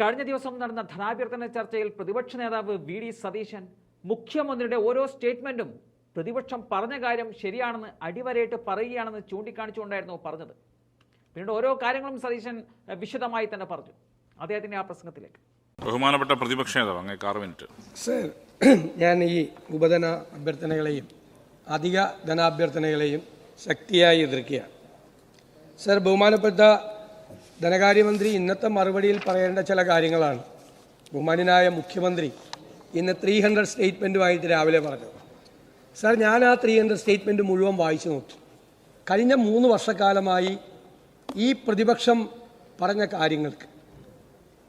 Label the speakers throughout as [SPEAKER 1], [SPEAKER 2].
[SPEAKER 1] കഴിഞ്ഞ ദിവസം നടന്ന ധനാഭ്യർത്ഥന ചർച്ചയിൽ പ്രതിപക്ഷ നേതാവ് വി ഡി സതീശൻ മുഖ്യമന്ത്രിയുടെ ഓരോ സ്റ്റേറ്റ്മെന്റും പ്രതിപക്ഷം പറഞ്ഞ കാര്യം ശരിയാണെന്ന് അടിവരയിട്ട് പറയുകയാണെന്ന് ചൂണ്ടിക്കാണിച്ചുകൊണ്ടായിരുന്നു പറഞ്ഞത്. പിന്നീട് ഓരോ കാര്യങ്ങളും സതീശൻ വിശദമായി തന്നെ പറഞ്ഞു. അദ്ദേഹത്തിന്റെ ആ പ്രസംഗത്തിലേക്ക്.
[SPEAKER 2] ബഹുമാനപ്പെട്ട പ്രതിപക്ഷ നേതാവ് അങ്ങേക്ക് ആറ് മിനിറ്റ്.
[SPEAKER 3] സർ ഞാൻ ഈ ഉപധന അഭ്യർത്ഥനകളെയും അധിക ധനാഭ്യർത്ഥനകളെയും ശക്തിയായി എതിർക്കുകയാണ്. സർ ബഹുമാനപ്പെട്ട ധനകാര്യമന്ത്രി ഇന്നത്തെ മറുപടിയിൽ പറയേണ്ട ചില കാര്യങ്ങളാണ്. ബഹുമാനായ മുഖ്യമന്ത്രി ഇന്ന് ത്രീ ഹൺഡ്രഡ് സ്റ്റേറ്റ്മെന്റുമായിട്ട് രാവിലെ പറഞ്ഞു. സർ ഞാൻ ആ ത്രീ ഹൺഡ്രഡ് സ്റ്റേറ്റ്മെന്റ് മുഴുവൻ വായിച്ചു നോക്കി. കഴിഞ്ഞ മൂന്ന് വർഷക്കാലമായി ഈ പ്രതിപക്ഷം പറഞ്ഞ കാര്യങ്ങൾക്ക്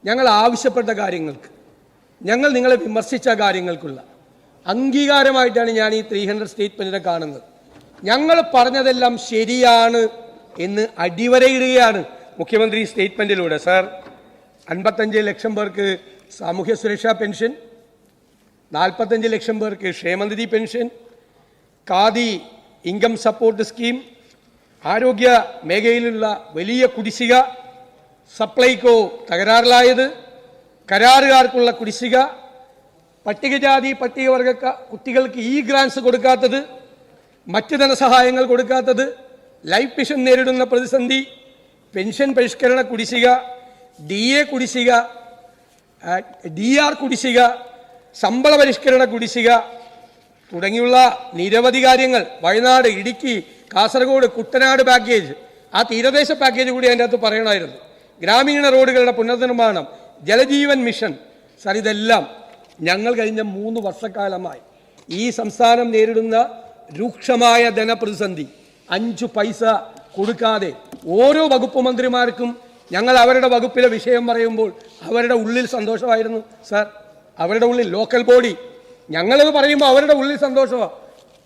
[SPEAKER 3] ഞങ്ങൾ ആവശ്യപ്പെട്ട കാര്യങ്ങൾക്ക് ഞങ്ങൾ നിങ്ങളെ വിമർശിച്ച കാര്യങ്ങൾക്കുള്ള അംഗീകാരമായിട്ടാണ് ഞാൻ ഈ ത്രീ ഹൺഡ്രഡ് സ്റ്റേറ്റ്മെന്റിനെ കാണുന്നത്. ഞങ്ങൾ പറഞ്ഞതെല്ലാം ശരിയാണ് എന്ന് അടിവരയിടുകയാണ് മുഖ്യമന്ത്രി സ്റ്റേറ്റ്മെന്റിലൂടെ സാർ. അൻപത്തഞ്ച് ലക്ഷം പേർക്ക് സാമൂഹ്യ സുരക്ഷാ പെൻഷൻ നാൽപ്പത്തഞ്ച് ലക്ഷം പേർക്ക് ക്ഷേമനിധി pension Khadi income support scheme ആരോഗ്യ മേഖലയിലുള്ള വലിയ കുടിശ്ശിക സപ്ലൈകോ തകരാറിലായത് കരാറുകാർക്കുള്ള കുടിശ്ശിക പട്ടികജാതി പട്ടികവർഗ കുട്ടികൾക്ക് ഇ ഗ്രാൻസ് കൊടുക്കാത്തത് മറ്റ് ധനസഹായങ്ങൾ കൊടുക്കാത്തത് ലൈഫ് മിഷൻ നേരിടുന്ന പ്രതിസന്ധി പെൻഷൻ പരിഷ്കരണ കുടിശ്ശിക ഡി എ കുടിശ്ശിക ഡി ആർ കുടിശ്ശിക ശമ്പള പരിഷ്കരണ കുടിശ്ശിക തുടങ്ങിയുള്ള നിരവധി കാര്യങ്ങൾ. വയനാട് ഇടുക്കി കാസർഗോഡ് കുട്ടനാട് പാക്കേജ് ആ തീരദേശ പാക്കേജ് കൂടി അതിന്റെ അകത്ത് പറയണമായിരുന്നു. ഗ്രാമീണ റോഡുകളുടെ പുനർനിർമ്മാണം ജലജീവൻ മിഷൻ. സർ ഇതെല്ലാം ഞങ്ങൾ കഴിഞ്ഞ മൂന്ന് വർഷക്കാലമായി ഈ സംസ്ഥാനം നേരിടുന്ന രൂക്ഷമായ ധനപ്രതിസന്ധി. അഞ്ചു പൈസ കൊടുക്കാതെ ഓരോ വകുപ്പ് മന്ത്രിമാർക്കും ഞങ്ങൾ അവരുടെ വകുപ്പിലെ വിഷയം പറയുമ്പോൾ അവരുടെ ഉള്ളിൽ സന്തോഷമായിരുന്നു. സാർ അവരുടെ ഉള്ളിൽ ലോക്കൽ ബോഡി ഞങ്ങളത് പറയുമ്പോൾ അവരുടെ ഉള്ളിൽ സന്തോഷമാണ്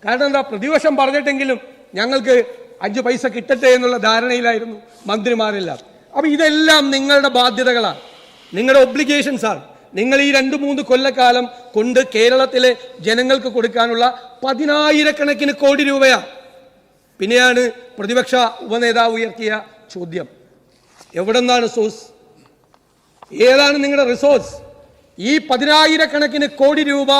[SPEAKER 3] കാരണം എന്താ? പ്രതിപക്ഷം പറഞ്ഞിട്ടെങ്കിലും ഞങ്ങൾക്ക് അഞ്ച് പൈസ കിട്ടട്ടെ എന്നുള്ള ധാരണയിലായിരുന്നു മന്ത്രിമാരെല്ലാം. അപ്പം ഇതെല്ലാം നിങ്ങളുടെ ബാധ്യതകളാണ്. നിങ്ങളുടെ ഒബ്ലിഗേഷൻസ് ആണ് നിങ്ങൾ ഈ രണ്ട് മൂന്ന് കൊല്ലക്കാലം കൊണ്ട് കേരളത്തിലെ ജനങ്ങൾക്ക് കൊടുക്കാനുള്ള പതിനായിരക്കണക്കിന് കോടി രൂപയാണ് പിന്നെയാണ് പ്രതിപക്ഷ ഉപനേതാവ് ഉയർത്തിയ ചോദ്യം. എവിടെ നിന്നാണ് സോഴ്സ് ഏതാണ് നിങ്ങളുടെ റിസോഴ്സ് ഈ പതിനായിരക്കണക്കിന് കോടി രൂപ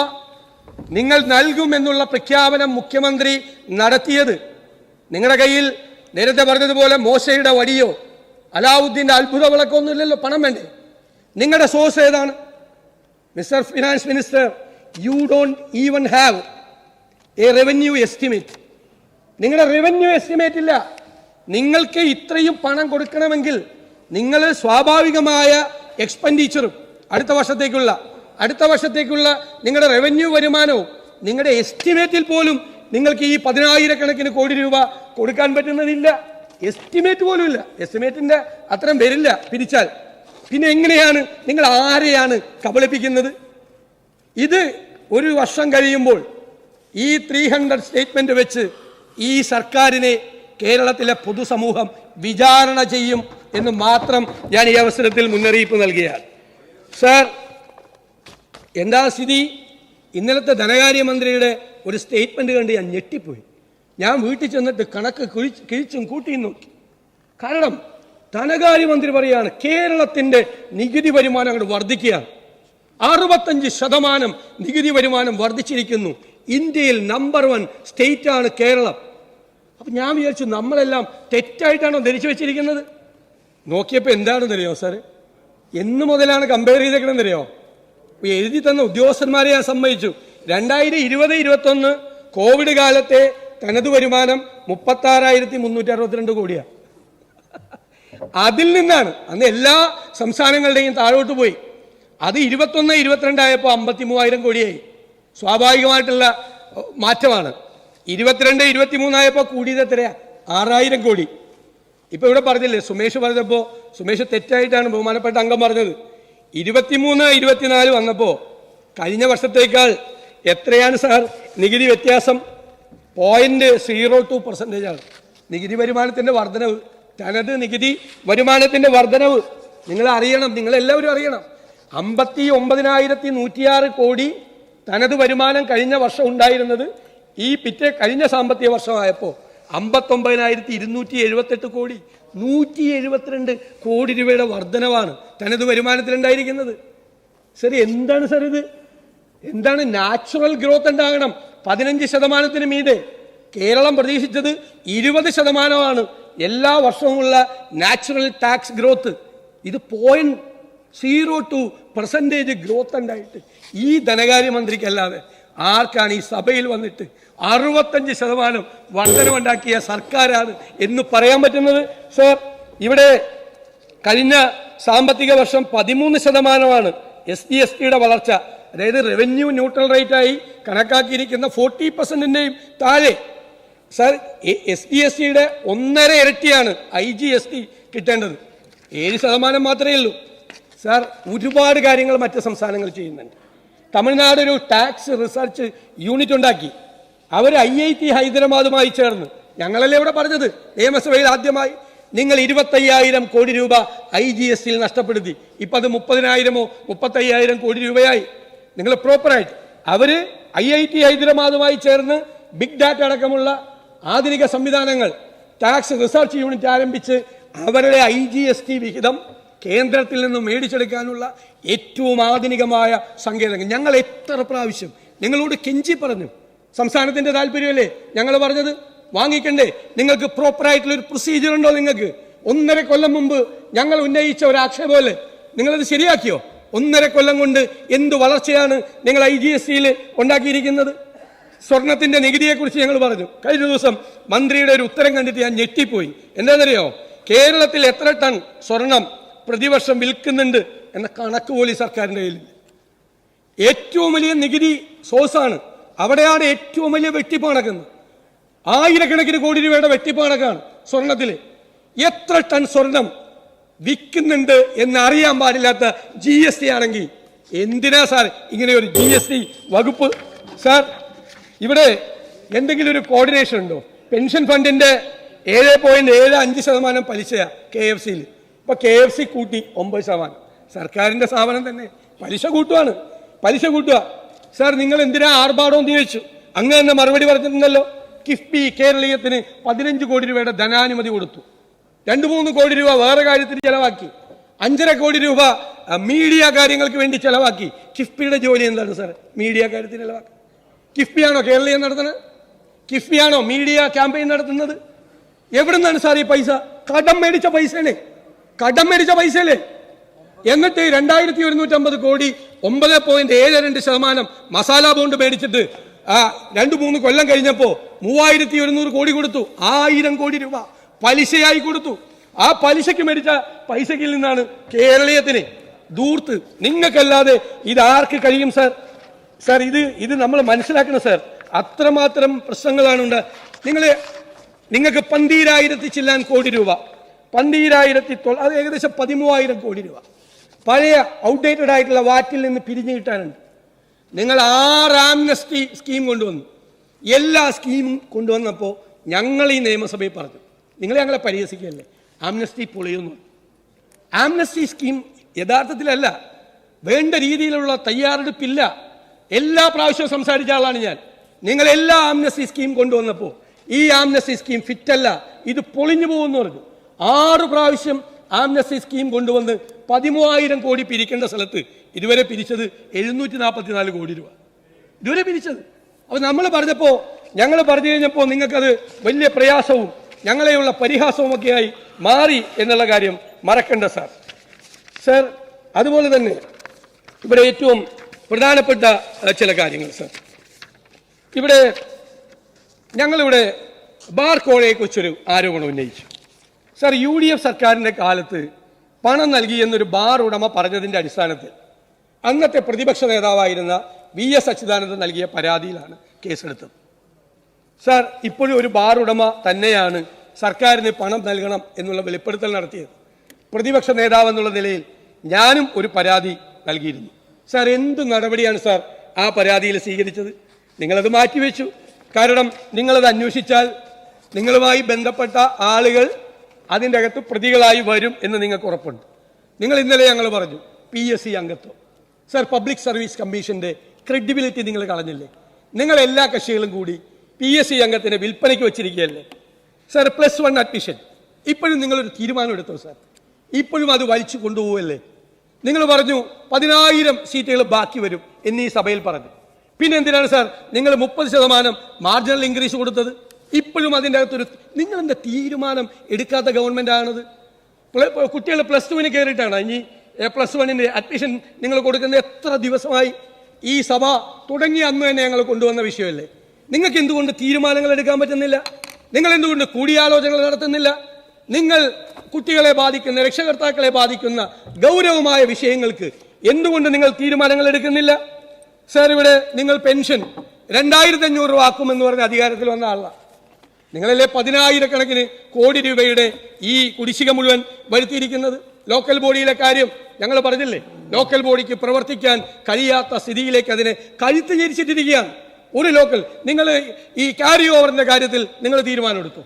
[SPEAKER 3] നിങ്ങൾ നൽകുമെന്നുള്ള പ്രഖ്യാപനം മുഖ്യമന്ത്രി നടത്തിയത് നിങ്ങളുടെ കയ്യിൽ നേരത്തെ പറഞ്ഞതുപോലെ മോശയുടെ വടിയോ അലാവുദ്ദീന്റെ അത്ഭുത വിളക്കോ ഒന്നുമില്ലല്ലോ പണം വേണ്ടേ? നിങ്ങളുടെ സോഴ്സ് ഏതാണ്? Mister finance minister you don't even have a revenue estimate നിങ്ങളുടെ റവന്യൂ എസ്റ്റിമേറ്റ് ഇല്ല. നിങ്ങൾക്ക് ഇത്രയും പണം കൊടുക്കണമെങ്കിൽ നിങ്ങൾ സ്വാഭാവികമായ എക്സ്പെൻഡിച്ചറും അടുത്ത വർഷത്തേക്കുള്ള അടുത്ത വർഷത്തേക്കുള്ള നിങ്ങളുടെ റവന്യൂ വരുമാനവും നിങ്ങളുടെ എസ്റ്റിമേറ്റിൽ പോലും നിങ്ങൾക്ക് ഈ പതിനായിരക്കണക്കിന് കോടി രൂപ കൊടുക്കാൻ പറ്റുന്നതില്ല. എസ്റ്റിമേറ്റ് പോലും ഇല്ല. എസ്റ്റിമേറ്റിന്റെ അത്രയും വരില്ല പിരിച്ചാൽ. പിന്നെ എങ്ങനെയാണ് നിങ്ങൾ ആരെയാണ് കബളിപ്പിക്കുന്നത്? ഇത് ഒരു വർഷം കഴിയുമ്പോൾ ഈ ത്രീ ഹൺഡ്രഡ് സ്റ്റേറ്റ്മെന്റ് വെച്ച് ഈ സർക്കാരിനെ കേരളത്തിലെ പൊതുസമൂഹം വിചാരണ ചെയ്യും എന്ന് മാത്രം ഞാൻ ഈ അവസരത്തിൽ മുന്നറിയിപ്പ് നൽകിയാൽ. സർ എന്താ സ്ഥിതി? ഇന്നലത്തെ ധനകാര്യമന്ത്രിയുടെ ഒരു സ്റ്റേറ്റ്മെന്റ് കണ്ട് ഞാൻ ഞെട്ടിപ്പോയി. ഞാൻ വീട്ടിൽ ചെന്നിട്ട് കണക്ക് കിഴിച്ച് കിഴിച്ചും കൂട്ടിയും നോക്കി. കാരണം ധനകാര്യമന്ത്രി പറയാണ് കേരളത്തിന്റെ നികുതി വരുമാനം അങ്ങോട്ട് വർദ്ധിക്കുകയാണ്. അറുപത്തഞ്ച് ശതമാനം നികുതി വരുമാനം വർദ്ധിച്ചിരിക്കുന്നു. ഇന്ത്യയിൽ നമ്പർ വൺ സ്റ്റേറ്റാണ് കേരളം. അപ്പൊ ഞാൻ വിചാരിച്ചു നമ്മളെല്ലാം തെറ്റായിട്ടാണോ ധരിച്ചു വെച്ചിരിക്കുന്നത്? നോക്കിയപ്പോൾ എന്താണെന്ന് അറിയോ സാറ് എന്ന് മുതലാണ് കമ്പയർ ചെയ്തേക്കണമെന്ന് അറിയോ? എഴുതി തന്ന ഉദ്യോഗസ്ഥന്മാരെ ഞാൻ സമ്മതിച്ചു. രണ്ടായിരത്തി ഇരുപത് ഇരുപത്തൊന്ന് കോവിഡ് കാലത്തെ തനത് വരുമാനം മുപ്പത്തി ആറായിരത്തി മുന്നൂറ്റി അറുപത്തിരണ്ട് കോടിയാണ് അതിൽ നിന്നാണ് അന്ന് എല്ലാ സംസ്ഥാനങ്ങളുടെയും താഴോട്ട് പോയി. അത് ഇരുപത്തൊന്ന് ഇരുപത്തിരണ്ടായപ്പോൾ അമ്പത്തി മൂവായിരം കോടിയായി. സ്വാഭാവികമായിട്ടുള്ള മാറ്റമാണ്. ഇരുപത്തിരണ്ട് ഇരുപത്തിമൂന്നായപ്പോൾ കൂടിയത് എത്രയാ? ആറായിരം കോടി. ഇപ്പൊ ഇവിടെ പറഞ്ഞില്ലേ സുമേഷ് പറഞ്ഞപ്പോൾ സുമേഷ് തെറ്റായിട്ടാണ് ബഹുമാനപ്പെട്ട അംഗം പറഞ്ഞത്. ഇരുപത്തിമൂന്ന് ഇരുപത്തിനാല് വന്നപ്പോൾ കഴിഞ്ഞ വർഷത്തേക്കാൾ എത്രയാണ് സാർ നികുതി വ്യത്യാസം? പോയിന്റ് സീറോ ടു ആണ്. നികുതി വരുമാനത്തിന്റെ വർധനവ് തനത് നികുതി വരുമാനത്തിന്റെ വർധനവ് നിങ്ങൾ അറിയണം നിങ്ങൾ എല്ലാവരും അറിയണം. അമ്പത്തി ഒമ്പതിനായിരത്തി നൂറ്റിയാറ് കോടി തനത് വരുമാനം കഴിഞ്ഞ വർഷം ഉണ്ടായിരുന്നത് ഈ പിറ്റേ കഴിഞ്ഞ സാമ്പത്തിക വർഷമായപ്പോൾ അമ്പത്തൊമ്പതിനായിരത്തി ഇരുന്നൂറ്റി എഴുപത്തെട്ട് കോടി നൂറ്റി എഴുപത്തിരണ്ട് കോടി രൂപയുടെ വർധനവാണ് തനത് വരുമാനത്തിലുണ്ടായിരിക്കുന്നത്. സർ എന്താണ് സർ ഇത്? എന്താണ് നാച്ചുറൽ ഗ്രോത്ത് ഉണ്ടാകണം? പതിനഞ്ച് ശതമാനത്തിന് മീതെ. കേരളം പ്രതീക്ഷിച്ചത് ഇരുപത് ശതമാനമാണ്. എല്ലാ വർഷവുമുള്ള നാച്ചുറൽ ടാക്സ് ഗ്രോത്ത് ഇത് point zero two percentage growth ഉണ്ടായിട്ട് ഈ ധനകാര്യമന്ത്രിക്കല്ലാതെ ആർക്കാണ് ഈ സഭയിൽ വന്നിട്ട് അറുപത്തഞ്ച് ശതമാനം വർധനമുണ്ടാക്കിയ സർക്കാരാണ് എന്ന് പറയാൻ പറ്റുന്നത്. സർ ഇവിടെ കഴിഞ്ഞ സാമ്പത്തിക വർഷം പതിമൂന്ന് ശതമാനമാണ് എസ് ടി എസ് ടിയുടെ വളർച്ച. അതായത് റവന്യൂ ന്യൂട്രൽ റേറ്റ് ആയി കണക്കാക്കിയിരിക്കുന്ന ഫോർട്ടി പെർസെന്റിന്റെയും താഴെ. സർ എസ് ടി എസ് ടിയുടെ ഒന്നര ഇരട്ടിയാണ് ഐ ജി എസ് ടി കിട്ടേണ്ടത്. ഏഴ് ശതമാനം മാത്രമേ ഉള്ളൂ. സാർ ഒരുപാട് കാര്യങ്ങൾ മറ്റ് സംസ്ഥാനങ്ങൾ ചെയ്യുന്നുണ്ട്. തമിഴ്നാട് ഒരു ടാക്സ് റിസർച്ച് യൂണിറ്റ് ഉണ്ടാക്കി. അവർ ഐ ഐ ടി ഹൈദരാബാദുമായി ചേർന്ന്. ഞങ്ങളല്ലേ ഇവിടെ പറഞ്ഞത്? നിയമസഭയിൽ ആദ്യമായി നിങ്ങൾ ഇരുപത്തയ്യായിരം കോടി രൂപ ഐ ജി എസ് ടിയിൽ നഷ്ടപ്പെടുത്തി. ഇപ്പം അത് മുപ്പതിനായിരമോ മുപ്പത്തയ്യായിരം കോടി രൂപയായി. നിങ്ങൾ പ്രോപ്പറായിട്ട്. അവർ ഐ ഐ ടി ഹൈദരാബാദുമായി ചേർന്ന് ബിഗ് ഡാറ്റ അടക്കമുള്ള ആധുനിക സംവിധാനങ്ങൾ ടാക്സ് റിസർച്ച് യൂണിറ്റ് ആരംഭിച്ച് അവരുടെ ഐ ജി എസ് ടി വിഹിതം കേന്ദ്രത്തിൽ നിന്ന് മേടിച്ചെടുക്കാനുള്ള ഏറ്റവും ആധുനികമായ സങ്കേതങ്ങൾ. ഞങ്ങൾ എത്ര പ്രാവശ്യം നിങ്ങളോട് കെഞ്ചി പറഞ്ഞു സംസ്ഥാനത്തിന്റെ താല്പര്യമല്ലേ? ഞങ്ങൾ പറഞ്ഞത് വാങ്ങിക്കണ്ടേ. നിങ്ങൾക്ക് പ്രോപ്പറായിട്ടുള്ള ഒരു പ്രൊസീജിയർ ഉണ്ടോ നിങ്ങൾക്ക്? ഒന്നര കൊല്ലം മുമ്പ് ഞങ്ങൾ ഉന്നയിച്ച ഒരു ആക്ഷേപമല്ലേ? നിങ്ങളത് ശരിയാക്കിയോ? ഒന്നര കൊല്ലം കൊണ്ട് എന്ത് വളർച്ചയാണ് നിങ്ങൾ ഐ ജി എസ് ടിയിൽ ഉണ്ടാക്കിയിരിക്കുന്നത്? സ്വർണത്തിന്റെ നികുതിയെക്കുറിച്ച് ഞങ്ങൾ പറഞ്ഞു. കഴിഞ്ഞ ദിവസം മന്ത്രിയുടെ ഒരു ഉത്തരം കണ്ടിട്ട് ഞാൻ ഞെട്ടിപ്പോയി. എന്താണെന്നറിയോ? കേരളത്തിൽ എത്ര ടൺ സ്വർണം പ്രതിവർഷം വിൽക്കുന്നുണ്ട് എന്ന കണക്ക് പോലും സർക്കാരിന്റെ കയ്യിൽ ഏറ്റവും വലിയ നികുതി സോഴ്സാണ് അവിടെയാണ് ഏറ്റവും വലിയ വെട്ടിപ്പ് നടക്കുന്നത്. ആയിരക്കണക്കിന് കോടി രൂപയുടെ വെട്ടിപ്പ് നടക്കാണ് സ്വർണത്തിൽ എത്ര ടൺ സ്വർണം വിൽക്കുന്നുണ്ട് എന്ന് അറിയാൻ പാടില്ലാത്ത ജി എസ് ടി ആണെങ്കിൽ എന്തിനാ സാർ ഇങ്ങനെ ഒരു ജി എസ് ടി വകുപ്പ്? സാർ ഇവിടെ എന്തെങ്കിലും ഒരു കോർഡിനേഷൻ ഉണ്ടോ? പെൻഷൻ ഫണ്ടിന്റെ ഏഴ് പോയിന്റ് ഏഴ് അഞ്ച് ശതമാനം പലിശയാ കെ എഫ് സിയിൽ ഇപ്പൊ കെ എഫ് സി കൂട്ടി ഒമ്പത് ശതമാനം. സർക്കാരിന്റെ സ്ഥാപനം തന്നെ പലിശ കൂട്ടുവാണ്. പലിശ കൂട്ടുക. സാർ നിങ്ങൾ എന്തിനാ ആർഭാടം എന്ന് ചോദിച്ചു? അങ്ങ് തന്നെ മറുപടി പറഞ്ഞിട്ടുണ്ടല്ലോ കിഫ്ബി കേരളീയത്തിന് പതിനഞ്ച് കോടി രൂപയുടെ ധനാനുമതി കൊടുത്തു. രണ്ട് മൂന്ന് കോടി രൂപ വേറെ കാര്യത്തിന് ചെലവാക്കി. അഞ്ചര കോടി രൂപ മീഡിയ കാര്യങ്ങൾക്ക് വേണ്ടി ചെലവാക്കി. കിഫ്ബിയുടെ ജോലി എന്താണ് സാർ മീഡിയ കാര്യത്തിന് ചെലവാക്കി. കിഫ്ബിയാണോ കേരളീയം നടത്തുന്നത്? കിഫ്ബിയാണോ മീഡിയ ക്യാമ്പയിൻ നടത്തുന്നത്? എവിടെ നിന്നാണ് സാർ ഈ പൈസ? കടം മേടിച്ച പൈസയല്ലേ കടം മേടിച്ച പൈസയല്ലേ എന്നിട്ട് രണ്ടായിരത്തി ഒരുന്നൂറ്റമ്പത് കോടി ഒമ്പത് പോയിന്റ് ഏഴ് രണ്ട് ശതമാനം മസാല ബോണ്ട് മേടിച്ചിട്ട് ആ രണ്ട് മൂന്ന് കൊല്ലം കഴിഞ്ഞപ്പോ മൂവായിരത്തി ഒരുന്നൂറ് കോടി കൊടുത്തു. ആയിരം കോടി രൂപ പലിശയായി കൊടുത്തു. ആ പലിശയ്ക്ക് മേടിച്ച പൈസക്കിൽ നിന്നാണ് കേരളീയത്തിന് ദൂർത്ത് നിങ്ങൾക്കല്ലാതെ ഇത് ആർക്ക് കഴിയും സർ? സർ ഇത് ഇത് നമ്മൾ മനസ്സിലാക്കണം സർ. അത്രമാത്രം പ്രശ്നങ്ങളാണ് ഉണ്ട് നിങ്ങൾ നിങ്ങൾക്ക് പന്തീരായിരത്തി ചില്ലാൻ കോടി രൂപ. പന്തീരായിരത്തി തൊള്ള അത് ഏകദേശം പതിമൂവായിരം കോടി രൂപ. പഴയ ഔട്ട്ഡേറ്റഡ് ആയിട്ടുള്ള വാറ്റിൽ നിന്ന് പിരിഞ്ഞു കിട്ടാനുണ്ട്. നിങ്ങൾ ആറ് ആംനസ്റ്റി സ്കീം കൊണ്ടുവന്നു. എല്ലാ സ്കീമും കൊണ്ടുവന്നപ്പോൾ ഞങ്ങൾ ഈ നിയമസഭയിൽ പറഞ്ഞു. നിങ്ങൾ ഞങ്ങളെ പരിഹസിക്കുകയല്ലേ? ആംനസ്റ്റി പൊളിയുന്നു. ആംനസ്റ്റി സ്കീം യഥാർത്ഥത്തിലല്ല. വേണ്ട രീതിയിലുള്ള തയ്യാറെടുപ്പില്ല. എല്ലാ പ്രാവശ്യവും സംസാരിച്ച ആളാണ് ഞാൻ. നിങ്ങൾ എല്ലാ ആംനസ്റ്റി സ്കീം കൊണ്ടുവന്നപ്പോൾ ഈ ആംനസ്റ്റി സ്കീം ഫിറ്റല്ല ഇത് പൊളിഞ്ഞു പോകുമെന്ന് പറഞ്ഞു. ആറ് പ്രാവശ്യം ആംനസ്റ്റി സ്കീം കൊണ്ടുവന്ന് പതിമൂവായിരം കോടി പിരിക്കേണ്ട സ്ഥലത്ത് ഇതുവരെ പിരിച്ചത് എഴുന്നൂറ്റി നാൽപ്പത്തിനാല് കോടി രൂപ. ഇതുവരെ പിരിച്ചത്. അപ്പൊ നമ്മൾ പറഞ്ഞപ്പോൾ ഞങ്ങൾ പറഞ്ഞു കഴിഞ്ഞപ്പോൾ നിങ്ങൾക്കത് വലിയ പ്രയാസവും ഞങ്ങളെയുള്ള പരിഹാസവും ഒക്കെയായി മാറി എന്നുള്ള കാര്യം മറക്കണ്ട സാർ. സാർ അതുപോലെ തന്നെ ഇവിടെ ഏറ്റവും പ്രധാനപ്പെട്ട ചില കാര്യങ്ങൾ സാർ. ഇവിടെ ഞങ്ങളിവിടെ ബാർ കോഴയെക്കുറിച്ചൊരു ആരോപണം ഉന്നയിച്ചു. സാർ യു ഡി എഫ് സർക്കാരിന്റെ കാലത്ത് പണം നൽകി എന്നൊരു ബാർ ഉടമ പറഞ്ഞതിന്റെ അടിസ്ഥാനത്തിൽ അന്നത്തെ പ്രതിപക്ഷ നേതാവായിരുന്ന വി എസ് അച്യുതാനന്ദൻ നൽകിയ പരാതിയിലാണ് കേസെടുത്തത്. സാർ ഇപ്പോഴും ഒരു ബാർ ഉടമ തന്നെയാണ് സർക്കാരിന് പണം നൽകണം എന്നുള്ള വെളിപ്പെടുത്തൽ നടത്തിയത്. പ്രതിപക്ഷ നേതാവ് എന്നുള്ള നിലയിൽ ഞാനും ഒരു പരാതി നൽകിയിരുന്നു. സാർ എന്ത് നടപടിയാണ് സാർ ആ പരാതിയിൽ സ്വീകരിച്ചത്? നിങ്ങളത് മാറ്റിവെച്ചു. കാരണം നിങ്ങളത് അന്വേഷിച്ചാൽ നിങ്ങളുമായി ബന്ധപ്പെട്ട ആളുകൾ അതിന്റെ അകത്ത് പ്രതികളായി വരും എന്ന് നിങ്ങൾക്ക് ഉറപ്പുണ്ട്. നിങ്ങൾ ഇന്നലെ ഞങ്ങൾ പറഞ്ഞു പി എസ് സി അംഗത്വം. സർ പബ്ലിക് സർവീസ് കമ്മീഷന്റെ ക്രെഡിബിലിറ്റി നിങ്ങൾ കളഞ്ഞില്ലേ? നിങ്ങൾ എല്ലാ കക്ഷികളും കൂടി പി എസ് സി അംഗത്തിന് വിൽപ്പനയ്ക്ക് വെച്ചിരിക്കുകയല്ലേ? സർ പ്ലസ് വൺ അഡ്മിഷൻ ഇപ്പോഴും നിങ്ങളൊരു തീരുമാനം എടുത്തോ സാർ ഇപ്പോഴും അത് വലിച്ചു കൊണ്ടുപോവല്ലേ? നിങ്ങൾ പറഞ്ഞു പതിനായിരം സീറ്റുകൾ ബാക്കി വരും എന്നീ സഭയിൽ പറഞ്ഞു. പിന്നെ എന്തിനാണ് സാർ നിങ്ങൾ മുപ്പത് ശതമാനം മാർജിനൽ ഇൻക്രീസ് കൊടുത്തത്? ഇപ്പോഴും അതിന്റെ അകത്തൊരു നിങ്ങളെന്താ തീരുമാനം എടുക്കാത്ത ഗവൺമെന്റ് ആണത്? കുട്ടികൾ പ്ലസ് ടുവിന് കയറിയിട്ടാണ് ഇനി പ്ലസ് വണ്ണിന്റെ അഡ്മിഷൻ നിങ്ങൾ കൊടുക്കുന്ന എത്ര ദിവസമായി ഈ സഭ തുടങ്ങി അന്ന് തന്നെ ഞങ്ങൾ കൊണ്ടുവന്ന വിഷയമല്ലേ? നിങ്ങൾക്ക് എന്തുകൊണ്ട് തീരുമാനങ്ങൾ എടുക്കാൻ പറ്റുന്നില്ല? നിങ്ങൾ എന്തുകൊണ്ട് കൂടിയാലോചനകൾ നടത്തുന്നില്ല? നിങ്ങൾ കുട്ടികളെ ബാധിക്കുന്ന രക്ഷകർത്താക്കളെ ബാധിക്കുന്ന ഗൗരവമായ വിഷയങ്ങൾക്ക് എന്തുകൊണ്ട് നിങ്ങൾ തീരുമാനങ്ങൾ എടുക്കുന്നില്ല? സാർ ഇവിടെ നിങ്ങൾ പെൻഷൻ രണ്ടായിരത്തി അഞ്ഞൂറ് രൂപ ആക്കുമെന്ന് പറഞ്ഞ അധികാരത്തിൽ വന്ന ആളാണ് നിങ്ങളല്ലേ പതിനായിരക്കണക്കിന് കോടി രൂപയുടെ ഈ കുടിശ്ശിക മുഴുവൻ വരുത്തിയിരിക്കുന്നത്? ലോക്കൽ ബോഡിയിലെ കാര്യം ഞങ്ങൾ പറഞ്ഞില്ലേ? ലോക്കൽ ബോഡിക്ക് പ്രവർത്തിക്കാൻ കഴിയാത്ത സ്ഥിതിയിലേക്ക് അതിനെ കഴുത്ത് ചരിച്ചിട്ടിരിക്കുകയാണ്. ഒരു ലോക്കൽ നിങ്ങൾ ഈ ക്യാരി ഓവറിന്റെ കാര്യത്തിൽ നിങ്ങൾ തീരുമാനമെടുത്തു.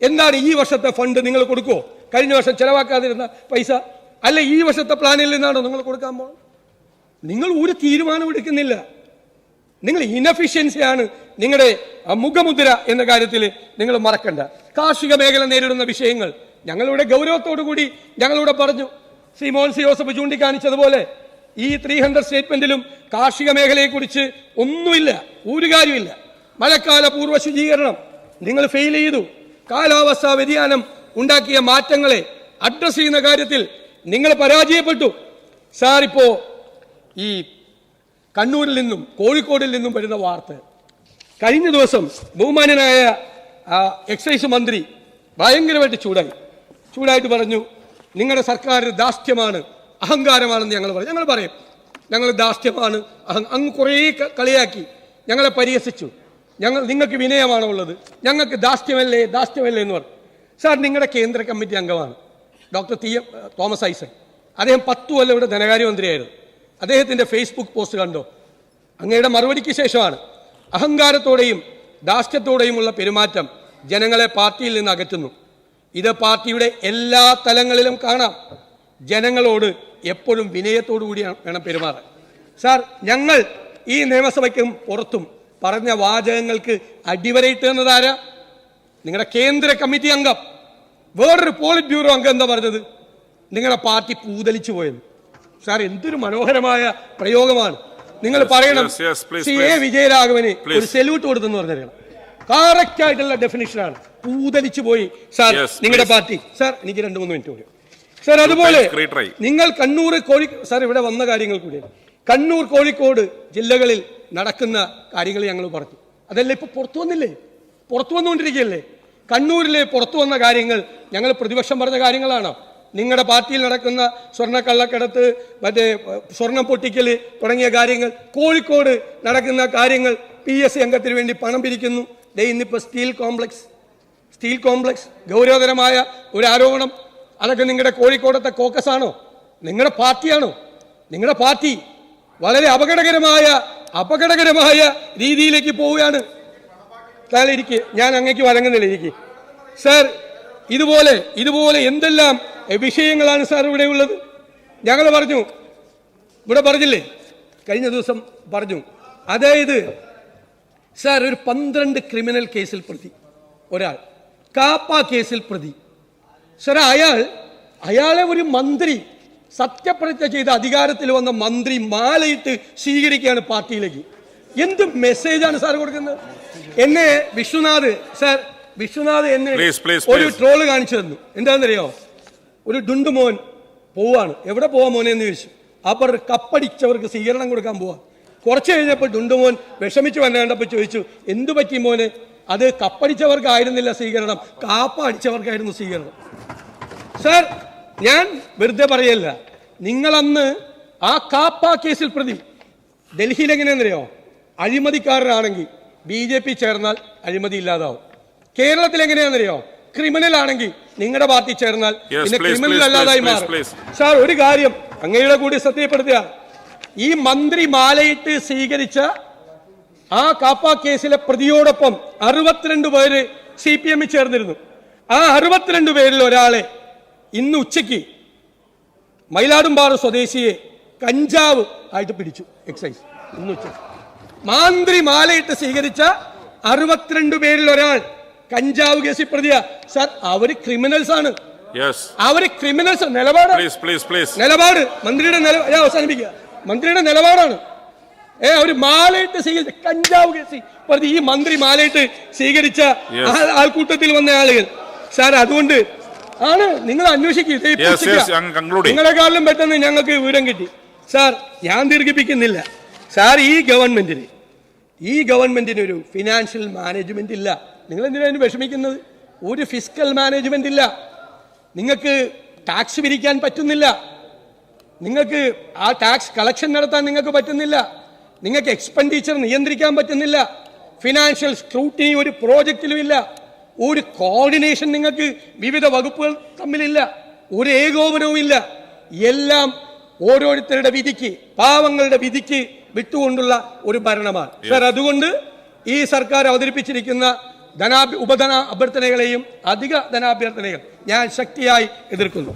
[SPEAKER 3] എന്താണ് ഈ വർഷത്തെ ഫണ്ട് നിങ്ങൾ കൊടുക്കുമോ കഴിഞ്ഞ വർഷം ചെലവാക്കാതിരുന്ന പൈസ? അല്ല ഈ വർഷത്തെ പ്ലാനിൽ നിന്നാണോ നിങ്ങൾ കൊടുക്കാൻ പോകുന്നത് നിങ്ങൾ ഒരു തീരുമാനം എടുക്കുന്നില്ല നിങ്ങൾ ഇനഫിഷ്യൻസിയാണ് നിങ്ങളുടെ മുഖമുദ്ര എന്ന കാര്യത്തിൽ നിങ്ങൾ മറക്കണ്ട. കാർഷിക മേഖല നേരിടുന്ന വിഷയങ്ങൾ ഞങ്ങളുടെ ഗൗരവത്തോടു കൂടി ഞങ്ങളിവിടെ പറഞ്ഞു. ശ്രീ മോഹൻ സി ജോസഫ് ചൂണ്ടിക്കാണിച്ചതുപോലെ ഈ ത്രീ ഹൺഡ്രഡ് സ്റ്റേറ്റ്മെന്റിലും കാർഷിക മേഖലയെക്കുറിച്ച് ഒന്നുമില്ല ഒരു കാര്യമില്ല. മഴക്കാല പൂർവ ശുചീകരണം നിങ്ങൾ ഫെയിൽ ചെയ്തു. കാലാവസ്ഥാ വ്യതിയാനം ഉണ്ടാക്കിയ മാറ്റങ്ങളെ അഡ്രസ് ചെയ്യുന്ന കാര്യത്തിൽ നിങ്ങൾ പരാജയപ്പെട്ടു. സാർ ഇപ്പോ ഈ കണ്ണൂരിൽ നിന്നും കോഴിക്കോടിൽ നിന്നും വരുന്ന വാർത്ത. കഴിഞ്ഞ ദിവസം ബഹുമാനനായ എക്സൈസ് മന്ത്രി ഭയങ്കരമായിട്ട് ചൂടായി. ചൂടായിട്ട് പറഞ്ഞു നിങ്ങളുടെ സർക്കാർ ദാഷ്ട്യമാണ് അഹങ്കാരമാണെന്ന് ഞങ്ങൾ പറയും. ഞങ്ങൾ പറയും ഞങ്ങൾ ദാസ്യമാണ് അങ്ങ് കുറേ കളിയാക്കി ഞങ്ങളെ പരിഹസിച്ചു. ഞങ്ങൾ നിങ്ങൾക്ക് വിനയമാണോ ഉള്ളത്? ഞങ്ങൾക്ക് ദാഷ്ട്യമല്ലേ ദാഷ്ട്യമല്ലേ എന്ന് പറഞ്ഞു. സാർ നിങ്ങളുടെ കേന്ദ്ര കമ്മിറ്റി അംഗമാണ്. ഡോക്ടർ ടി തോമസ് ഐസൻ അദ്ദേഹം പത്തു കൊല്ലം ഇവിടെ ധനകാര്യമന്ത്രിയായിരുന്നു. അദ്ദേഹത്തിന്റെ ഫേസ്ബുക്ക് പോസ്റ്റ് കണ്ടോ? അങ്ങയുടെ മറുപടിക്ക് ശേഷമാണ്. അഹങ്കാരത്തോടെയും ദാഷ്ട്യത്തോടെയുമുള്ള പെരുമാറ്റം ജനങ്ങളെ പാർട്ടിയിൽ നിന്ന് അകറ്റുന്നു. ഇത് പാർട്ടിയുടെ എല്ലാ തലങ്ങളിലും കാണാം. ജനങ്ങളോട് എപ്പോഴും വിനയത്തോടു കൂടിയാണ് വേണം പെരുമാറാൻ. സാർ ഞങ്ങൾ ഈ നിയമസഭയ്ക്കും പുറത്തും പറഞ്ഞ വാചകങ്ങൾക്ക് അടിവരയിട്ട് എന്നതാരാ നിങ്ങളുടെ കേന്ദ്ര കമ്മിറ്റി അംഗം. വേറൊരു പോളിറ്റ് ബ്യൂറോ അംഗം എന്താ പറഞ്ഞത്? നിങ്ങളുടെ പാർട്ടി പൂതലിച്ചു പോയത് സാർ എന്തൊരു മനോഹരമായ പ്രയോഗമാണ്. നിങ്ങൾ പറയണം സി എ. വിജയരാഘവന് ഒരു സെല്യൂട്ട് കൊടുത്തെന്ന് പറഞ്ഞിരിക്കണം. കറക്റ്റ് ആയിട്ടുള്ള ഡെഫിനിഷനാണ് പൂതലിച്ചു പോയി. സാർ നിങ്ങളുടെ പാർട്ടി. സാർ എനിക്ക് രണ്ട് മൂന്ന് മിനിറ്റ് കൂടി സാർ അതുപോലെ. നിങ്ങൾ കണ്ണൂർ കോഴി സാർ ഇവിടെ വന്ന കാര്യങ്ങൾ കൂടി. കണ്ണൂർ കോഴിക്കോട് ജില്ലകളിൽ നടക്കുന്ന കാര്യങ്ങൾ ഞങ്ങൾ പറഞ്ഞു. അതല്ല ഇപ്പൊ പുറത്തു വന്നില്ലേ? പുറത്തു വന്നുകൊണ്ടിരിക്കുകയല്ലേ? കണ്ണൂരിലെ പുറത്തു വന്ന കാര്യങ്ങൾ ഞങ്ങൾ പ്രതിപക്ഷം പറഞ്ഞ കാര്യങ്ങളാണോ? നിങ്ങളുടെ പാർട്ടിയിൽ നടക്കുന്ന സ്വർണ കള്ളക്കടത്ത് മറ്റേ സ്വർണം പൊട്ടിക്കൽ തുടങ്ങിയ കാര്യങ്ങൾ കോഴിക്കോട് നടക്കുന്ന കാര്യങ്ങൾ പി എസ് അംഗത്തിന് വേണ്ടി പണം പിരിക്കുന്നു. ദേ ഇന്നിപ്പോൾ സ്റ്റീൽ കോംപ്ലക്സ് സ്റ്റീൽ കോംപ്ലക്സ് ഗൗരവതരമായ ഒരു ആരോപണം. അതൊക്കെ നിങ്ങളുടെ കോഴിക്കോടത്തെ കോക്കസ് ആണോ? നിങ്ങളുടെ പാർട്ടിയാണോ? നിങ്ങളുടെ പാർട്ടി വളരെ അപകടകരമായ അപകടകരമായ രീതിയിലേക്ക് പോവുകയാണ്. താലിരിക്കെ ഞാൻ അങ്ങേക്ക് വഴങ്ങുന്നില്ല ഇരിക്കെ. സാർ ഇതുപോലെ ഇതുപോലെ എന്തെല്ലാം വിഷയങ്ങളാണ് സാർ ഇവിടെ ഉള്ളത്? ഞങ്ങൾ പറഞ്ഞു. ഇവിടെ പറഞ്ഞില്ലേ? കഴിഞ്ഞ ദിവസം പറഞ്ഞു. അതായത് സാർ ഒരു പന്ത്രണ്ട് ക്രിമിനൽ കേസിൽ പ്രതി. ഒരാൾ. കാപ്പ കേസിൽ പ്രതി. സാർ അയാൾ അയാളെ ഒരു മന്ത്രി സത്യപ്രതിജ്ഞ ചെയ്ത് അധികാരത്തിൽ വന്ന മന്ത്രി മാലയിട്ട് സ്വീകരിക്കുകയാണ് പാർട്ടിയിലേക്ക്. എന്ത് മെസ്സേജാണ് സാർ കൊടുക്കുന്നത്? എന്നെ വിശ്വനാഥ് സാർ വിശ്വനാഥ് എന്നെ ഒരു. ട്രോൾ കാണിച്ചു തന്നു. എന്താണെന്നറിയോ? ഒരു ഡുണ്ടുമോൻ പോവാണ്. എവിടെ പോവാ മോനെ എന്ന് ചോദിച്ചു. അപ്പൊ കപ്പടിച്ചവർക്ക് സ്വീകരണം കൊടുക്കാൻ പോവാ. കുറച്ച് കഴിഞ്ഞപ്പോൾ ഡുണ്ടുമോൻ വിഷമിച്ച് വന്നണ്ടപ്പോൾ ചോദിച്ചു എന്തു പറ്റി മോനെ? അത് കപ്പടിച്ചവർക്കായിരുന്നില്ല സ്വീകരണം. കാപ്പ അടിച്ചവർക്കായിരുന്നു സ്വീകരണം. സർ ഞാൻ വെറുതെ പറയല്ല. നിങ്ങളന്ന് ആ കാപ്പ കേസിൽ പ്രതി. ഡൽഹിയിൽ എങ്ങനെയാണെന്നറിയോ? അഴിമതിക്കാരനാണെങ്കിൽ ബി ജെ പി ചേർന്നാൽ അഴിമതി ഇല്ലാതാവും. കേരളത്തിൽ എങ്ങനെയാണെന്നറിയോ? ക്രിമിനൽ ആണെങ്കിൽ നിങ്ങളുടെ പാർട്ടി ചേർന്നാൽ പിന്നെ ക്രിമിനൽ അല്ലാതായി മാറും. സാർ ഒരു കാര്യം അങ്ങയുടെ കൂടി ശ്രദ്ധയപ്പെടുത്തുക ഈ മന്ത്രി മാലയിട്ട് സ്വീകരിച്ച ആ കാപ്പ കേസിലെ പ്രതിയോടൊപ്പം അറുപത്തിരണ്ട് പേര് സി പി എമ്മിൽ ചേർന്നിരുന്നു. ആ അറുപത്തിരണ്ട് പേരിൽ ഒരാളെ ഇന്ന് ഉച്ചയ്ക്ക് മയിലാടുംപാറ സ്വദേശിയെ കഞ്ചാവ് ആയിട്ട് പിടിച്ചു. എക്സൈസ് ഇന്ന് ഉച്ച മാന്ത്രി മാലയിട്ട് സ്വീകരിച്ച അറുപത്തിരണ്ട് പേരിൽ ഒരാൾ കഞ്ചാവ് കേസിൽ പ്രതിയാ. സാർ അവർ ക്രിമിനൽസ് ആണ്. അവർ ക്രിമിനൽസ് നിലപാട്.
[SPEAKER 2] പ്ലീസ് പ്ലീസ് പ്ലീസ്
[SPEAKER 3] നിലപാട്. മന്ത്രിയുടെ നിലപാട് അവസാനിപ്പിക്കുക. മന്ത്രിയുടെ നിലപാടാണ്. ഏ ഒരു മാലയിട്ട് സ്വീകരിച്ച കഞ്ചാവ് കേസി പ്രതി ഈ മന്ത്രി മാലയിട്ട് സ്വീകരിച്ച ആൾക്കൂട്ടത്തിൽ വന്ന ആളുകൾ. സാർ അതുകൊണ്ട് ആണ് നിങ്ങൾ അന്വേഷിക്കുക. നിങ്ങളെക്കാളും പെട്ടെന്ന് ഞങ്ങൾക്ക് വിവരം കിട്ടി. സാർ ഞാൻ ദീർഘിപ്പിക്കുന്നില്ല. സാർ ഈ ഗവൺമെന്റിന് ഈ ഗവൺമെന്റിന് ഒരു ഫിനാൻഷ്യൽ മാനേജ്മെന്റ് ഇല്ല. നിങ്ങൾ എന്തിനാണ് വിഷമിക്കുന്നത്? ഒരു ഫിസിക്കൽ മാനേജ്മെന്റ് ഇല്ല. നിങ്ങൾക്ക് ടാക്സ് പിരിക്കാൻ പറ്റുന്നില്ല. നിങ്ങൾക്ക് ആ ടാക്സ് കളക്ഷൻ നടത്താൻ നിങ്ങൾക്ക് പറ്റുന്നില്ല. നിങ്ങൾക്ക് എക്സ്പെൻഡിച്ചർ നിയന്ത്രിക്കാൻ പറ്റുന്നില്ല. ഫിനാൻഷ്യൽ സ്ക്രൂട്ടിനി ഒരു പ്രോജക്റ്റിലും ഇല്ല. ഒരു കോർഡിനേഷൻ നിങ്ങൾക്ക് വിവിധ വകുപ്പുകൾ തമ്മിലില്ല. ഒരു ഏകോപനവും ഇല്ല. എല്ലാം ഓരോരുത്തരുടെ വിധിക്ക് പാവങ്ങളുടെ വിധിക്ക് വിട്ടുകൊണ്ടുള്ള ഒരു ഭരണമാണ്. സർ അതുകൊണ്ട് ഈ സർക്കാർ അവതരിപ്പിച്ചിരിക്കുന്ന ധനാഭ്യ ഉപധന അഭ്യർത്ഥനകളെയും അധിക ധനാഭ്യർത്ഥനകൾ ഞാൻ ശക്തിയായി എതിർക്കുന്നു.